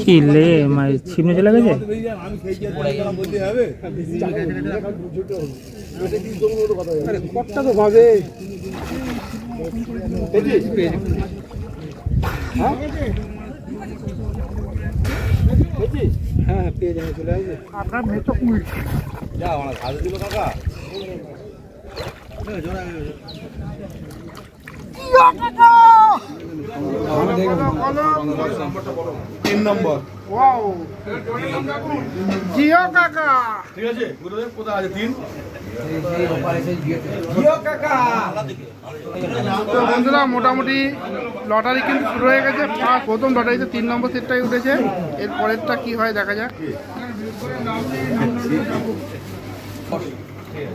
কি লে মানে চলে গেছে? আমি সেই বলতে হবে আরে কটটা তো ভাবে হ্যাঁ পেয়ে যাবে চলে আসবে। আপনার মেয়ে তো কুড়ি যা আমার দিল কাকা। তিন নম্বর। জিও কাকা। ঠিক আছে গুরুদেব কোথায় আছে? তিন। তো বন্ধুরা মোটামুটি লটারি কিন্তু শুরু হয়ে গেছে। ফার্স্ট প্রথম লটারিতে তিন নম্বর সেটটাই উঠেছে। এর পরেরটা কি হয় দেখা যাক।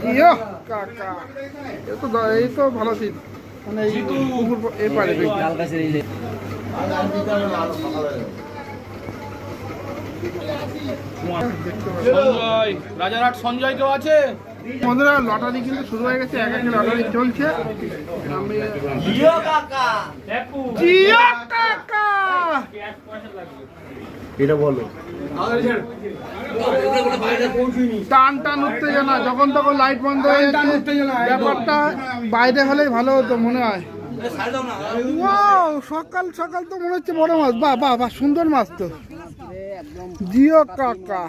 ইয়ো কাকা এ তো এই তো ভালো সিট মানে এই পুকুর এ পারে রাজারহাট সঞ্জয় কেউ আছে? বন্ধুরা লটারি কিন্তু শুরু হয়ে গেছে এক একটা লটারি চলছে। আমি জিও কাকা। এটা বলো। টান টান উত্তেজনা যখন তখন লাইট বন্ধ হয়ে ব্যাপারটা বাইরে হলেই ভালো হতো মনে হয়। সকাল সকাল তো মনে হচ্ছে বড় মাছ। বাহ বাহ বাহ সুন্দর মাছ তো। জিও কাকা।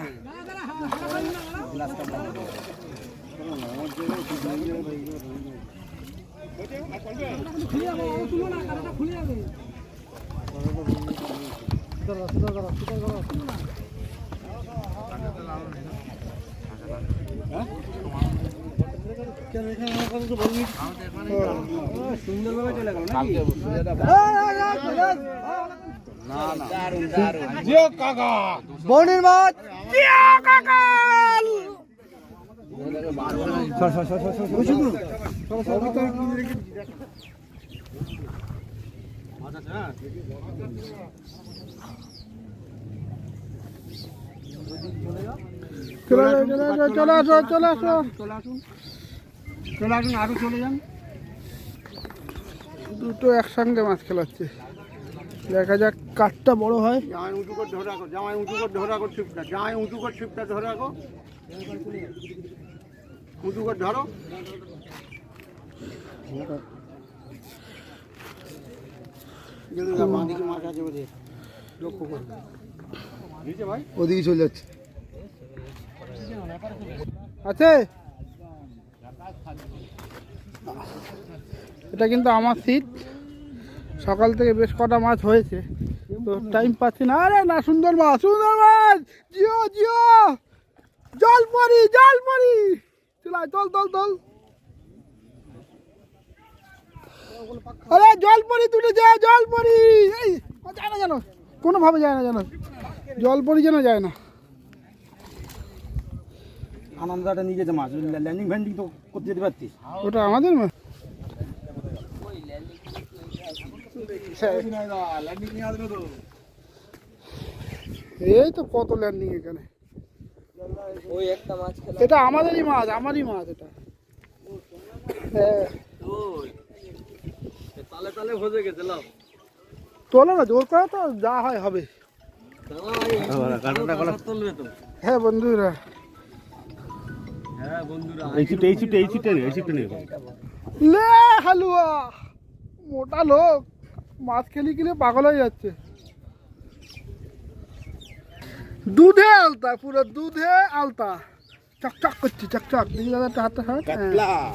বনির মাছ কাকা চলে আসো চলে আসো চলে আসো চলে আসো। চলে আসুন আরও চলে যান। দুটো একসঙ্গে মাছ খেলাচ্ছে। দেখা যাক কাঠটা বড় হয়। জামাই উঁচু করে ধরে রাখো জামাই উঁচু করে ধরে রাখো ছিপটা জামাই উঁচু করে ছিপটা ধরে রাখো। উঁচু করে ধরো। মাছ আছে ওদের লক্ষ্য করবে ওদিকে চলে যাচ্ছে। আছে? এটা কিন্তু আমার সিট সকাল থেকে বেশ কটা মাছ হয়েছে। তো টাইম পাচ্ছি না। আরে না সুন্দর মাছ সুন্দর মাছ! জিও জিও! জল পরি জল পরি চল আয়, চল চল চল আরে জল পরি তুলে যা জল পরি এই যায় না জানো? কোনোভাবে যায় না জানো? জল পরি যেন যায় না। আনন্দটা নিয়ে যেতে মাছ ল্যান্ডিং ফ্যান্ডিং তো করতে যেতে পারতিস। ওটা আমাদের মাছ এই তো কত ল্যান্ডিং এখানে ওই একটা মাছ এটা আমাদেরই মাছ আমারই মাছ এটা। হ্যাঁ তালে তালে ভজে গেছে লাভ তোলো না জোর করে তো যা হয় হবে। হ্যাঁ বন্ধুরা। হ্যাঁ বন্ধুরা এই ছিপটা এই ছিপটা এই ছিপটা এই ছিপটা নেই লে হালুয়া। মোটা লোক। মাছ খেলি কিনে পাগল হয়ে যাচ্ছে। দুধে আলতা পুরো দুধে আলতা। চকচক করছে চকচক। দেখি দাদা একটা হাতটা হাত। হ্যাঁ,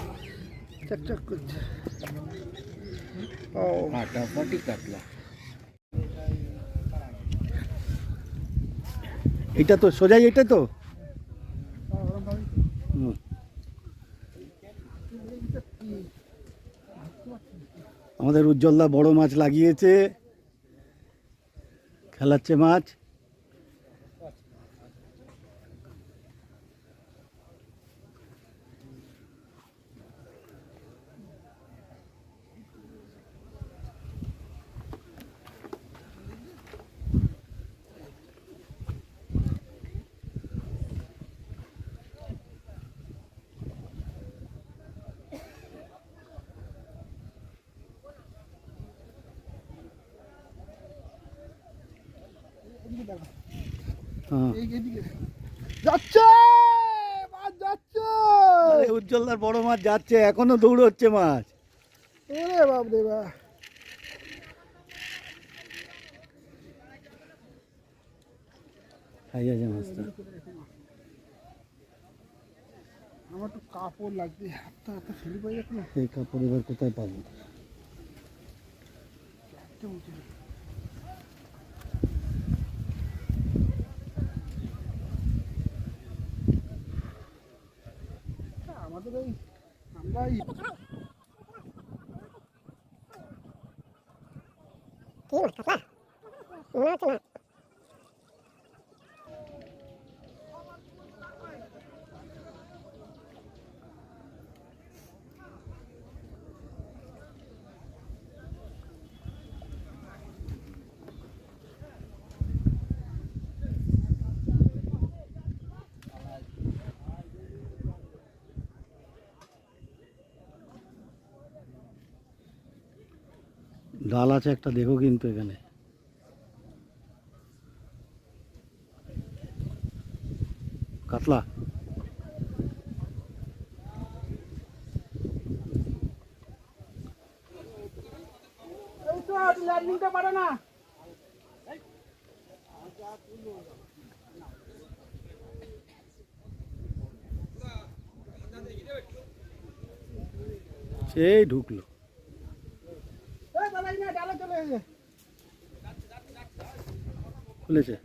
চকচক করছে। ও ফাটাফাটি কাটলা এটা তো সোজাই এটা তো? আমাদের উজ্জ্বলদা বড় মাছ লাগিয়েছে খেলাচ্ছে মাছ। যাচ্ছে! মাছ যাচ্ছে! উজ্জ্বলদার বড় মাছ যাচ্ছে এখনও দৌড়চ্ছে মাছ। ওরে বাপ। রে মাছটা। আমার তো কাপড় লাগবে হাতটা হাতটা ফেলে পাই যাচ্ছে এই কাপড় এবার কোথায় পাবো? আমাদের ওই আমরা এই ডাল আছে একটা দেখো কিন্তু এখানে। কাতলা। এই পারে না সেই ঢুকলো এই দাদা না ডালে চলে এসে খুলেছে।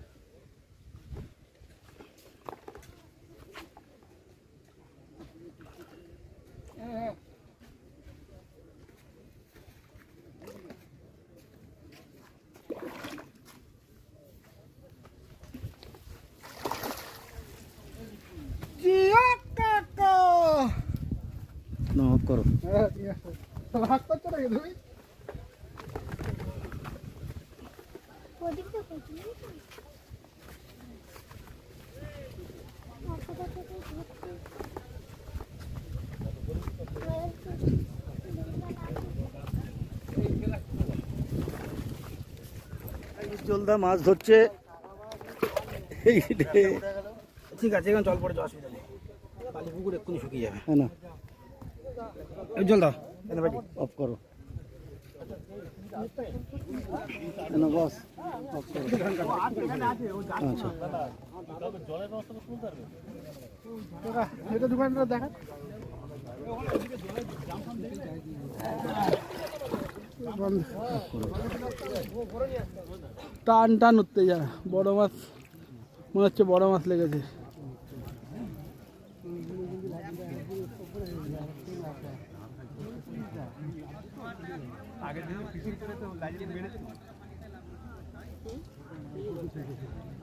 করো। হ্যাঁ ঠিক আছে রাগ করছ নাকি তুমি? উজ্জ্বলদা মাছ ধরছে। ঠিক আছে এখন জল পড়ে যাওয়া অসুবিধা নেই। বালি পুকুর এক্ষুনি শুকিয়ে যাবে। হ্যাঁ না। অফ করো। বস অফ করো। আচ্ছা। দেখা, এটা দোকানটা দেখা। টান টান উঠতে যা বড় মাছ মনে হচ্ছে বড় মাছ লেগেছে। জিও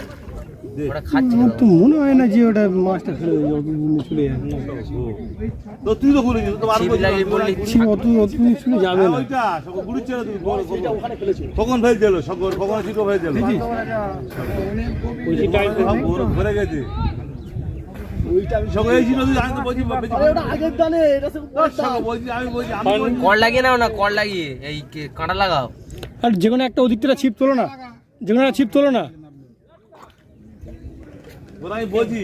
আমার তো মনে হয় না যে ওটা মাছটা ফেলে চলে যাবে। তো তুই তো তো আর অত অত চলে যাবে না। কখন ফেল দিল? সকল কখন চিটো ফেল দিল? সব ঘুরে গেছে। কল লাগিয়ে নাও না কল লাগিয়ে। এই কাঁটা লাগাও। আর যে কোনো একটা ওদিক থেকে ছিপ তোলো না। যে কোনো ছিপ তোলো না। ওরা আমি বলছি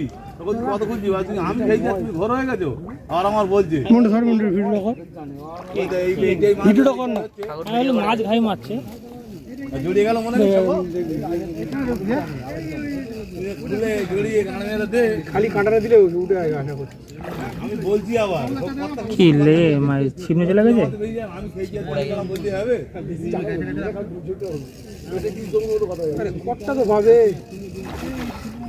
কত খুঁজছি বলছি, আমি খেয়েছি তুমি ঘর হয়ে গেছো। আর আমার বলছে মন্ডে ধর মন্ডে ভিডিও কর। এইটা- এইটা- এইটাই মাছ ভিডিওটা কর না। ঠাকুর মাছ ঘাই মারছে। জড়িয়ে গেল মনে খুলে জড়িয়ে গান দে। খালি কাঁটাটা দিলে উঠে আসবে আশা করছি। আমি বলছি আবার সব কি লে মানে ছিপনে চলে গেছে? আমি খেয়েছি আর তুমি গেলাম বলতে হবে? কটটা তো ভাবে।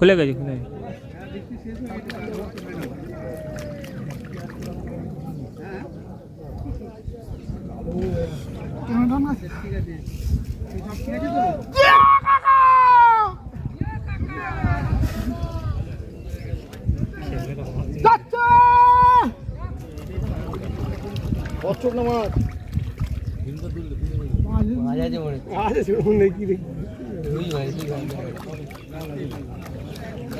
খুলে গেছে খুলে গেছে। মাছ আছে মনে। আছে কি দেখি দুই ভাই দুই ভাই আর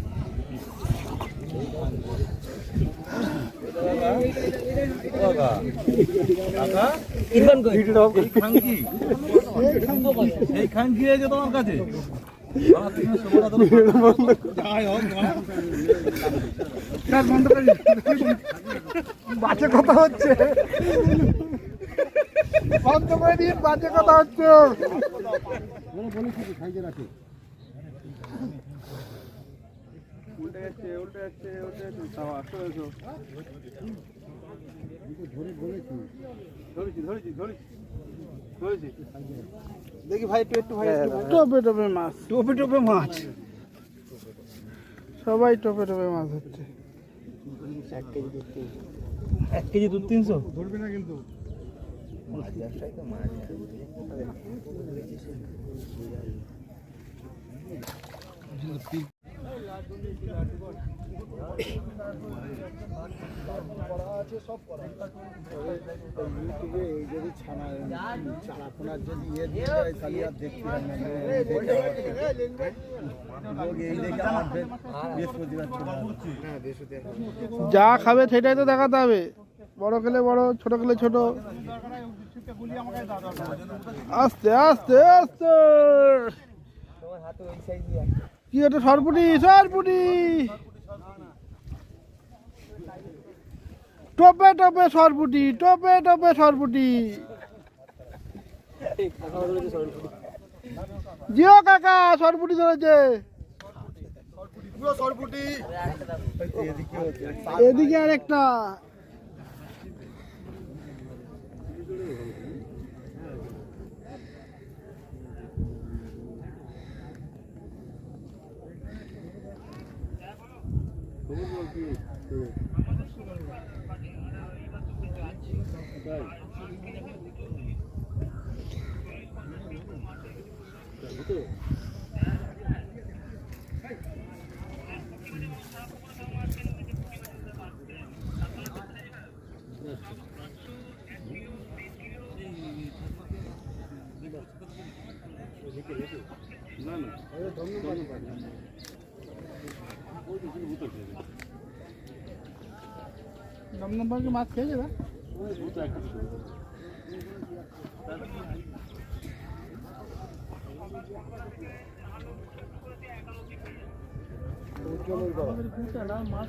বন্ধ করি বাজে কথা হচ্ছে। বন্ধ করে দিন বাজে কথা হচ্ছে। দেখি ভাই একটু একটু ভাই টোপে টোপে মাছ। টোপে টোপে মাছ। সবাই টোপে টোপে মাছ হচ্ছে এক কেজি দু তিনশো। যা খাবে সেটাই তো দেখাতে হবে। বড় খেলে বড়, ছোট খেলে ছোট। আস্তে আস্তে আস্তে। কি এটা সরপুটি সরপুটি। টোপে টোপে সরপুটি টোপে টোপে সরপুটি। জিও কাকা সরপুটি ধরেছে। এদিকে আরেকটা। দমদম পার্কে মাছ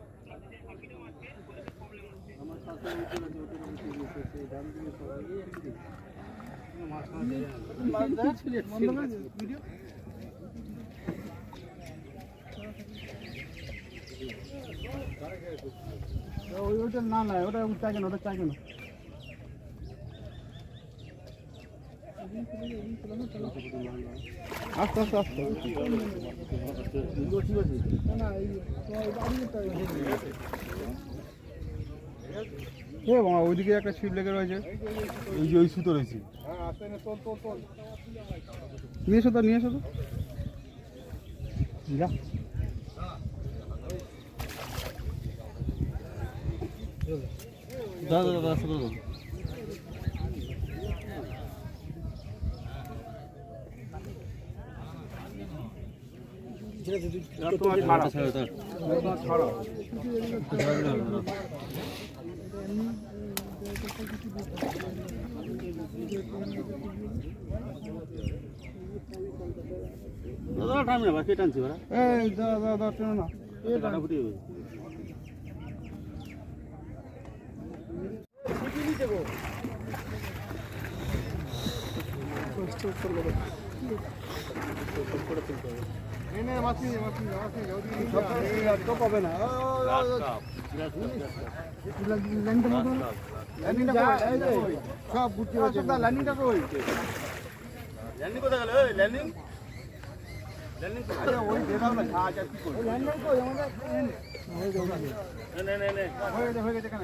ওইটা না না ওটা চাই কেন ওটা চাই কেন আস্তে আস্তে আস্তে না, এই তোমার বাড়ি এ বাবা, ওইদিকে একটা ছিপ লেগে রয়েছে। এই যে ওই সুতো রয়েছে নিয়ে এসো তো নিয়ে এসো তো। যা। দাদা দাদা ব্যবস্থা করে দাও ছাড়ো, ছাড়ো। এই দা দা দা টেনো না এটা এনে মাছি মাছি মাছি তো পাবে না লাইনটা মতো লাইনটা কই সব লাইনটা ল্যান্ডিং কোথায় গেল ল্যান্ডিং ল্যান্ডিং ওই দে না কি নে হয়ে গেছে হয়ে গেছে কেন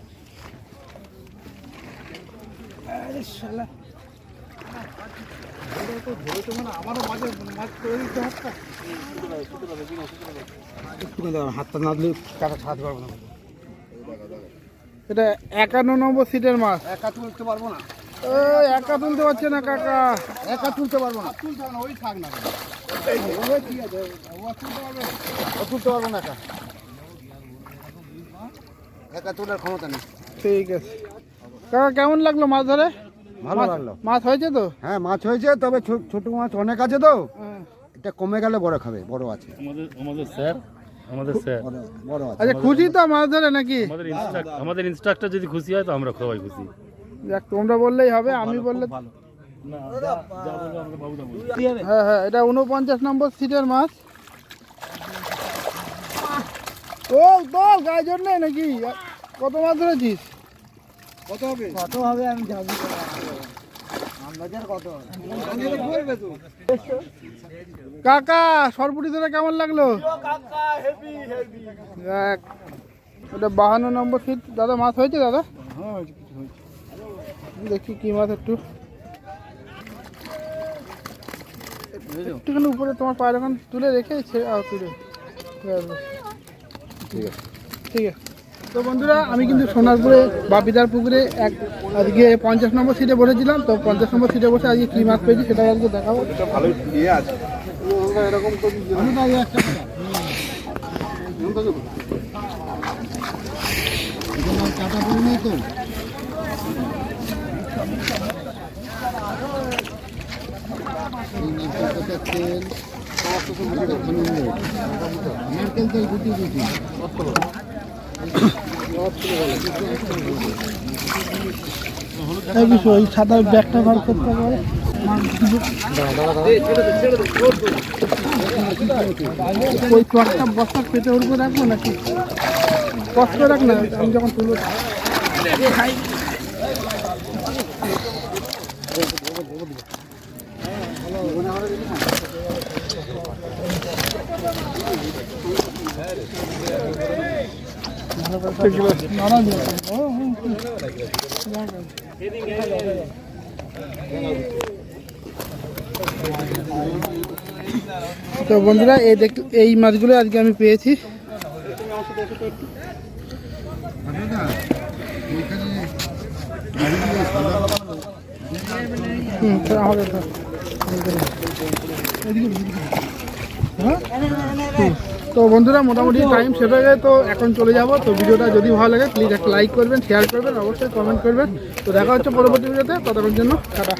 হাতটা না দিলে কাটা ছাড়াতে পারব না। এটা একান্ন নম্বর সিটের মাছ। একা তুলতে পারব না। একা তুলতে পারছে না কাকা। একা তুলতে পারব না। তুলতে পারব না ওই থাক না। ঠিক আছে? ও তুলতে পারবে? ও তুলতে পারব না একা। একা তোলার ক্ষমতা নেই। ঠিক আছে। কাকা কেমন লাগল মাছ ধরে? ভালো লাগল। মাছ হয়েছে তো? হ্যাঁ মাছ হয়েছে তবে ছোট মাছ অনেক আছে তো। এটা কমে গেলে বড় খাবে বড় আছে। আমাদের আমাদের স্যার আমাদের স্যার। বড় বড় আছে। আচ্ছা খুশি তো মাছ ধরে নাকি? আমাদের ইনস্ট্রাক্টর আমাদের ইনস্ট্রাক্টর যদি খুশি হয় তো আমরা সবাই খুশি। যাক তোমরা বললেই হবে আমি বললে হ্যাঁ হ্যাঁ এটা উনপঞ্চাশ নম্বর সিটের মাছ। ও গায়ে নাকি? কত মাছ ধরেছিস? কত হবে? কত হবে আমি যাব কাকা সরপুটি ধরে কেমন লাগল? দেখ ওটা বাহান্ন নম্বর সিট দাদা মাছ হয়েছে দাদা? দেখি কি মাছ একটু। একটুখানি উপরে তোমার পায়ের ওখান তুলে রেখে ঠিক আছে। ঠিক আছে। তো বন্ধুরা আমি কিন্তু সোনারপুরে বাপিদার পুকুরে এক আজকে পঞ্চাশ নম্বর সিটে বসেছিলাম তো পঞ্চাশ নম্বর সিটে বসে আজকে কী মাছ পেয়েছি সেটাই আজকে দেখাবো। ভালো ইয়ে আছে। এরকম কাটা পড়ে নেই তো তেল নারকেল তেল গুটি গুটি এই বিষয় ওই সাদা ব্যাগটা বার করতে পারে ওই ট্রাকটা বস্তার পেটে উপর রাখব নাকি? কষ্ট রাখ না, আমি যখন তুলো নাড়া দিয়ে ও হুম, হুম। তো বন্ধুরা এই দেখ এই মাছগুলো আজকে আমি পেয়েছি হুম, তো আমাদের দাও। এদিকে, এদিকে। তো বন্ধুরা, মোটামুটি টাইম শেষ হয়ে গেছে, তো এখন চলে যাব। তো ভিডিওটা যদি ভালো লাগে প্লিজ একটা লাইক করবেন শেয়ার করবেন, অবশ্যই কমেন্ট করবেন। তো দেখা হচ্ছে পরবর্তী ভিডিওতে ততক্ষণ জন্য, টাটা।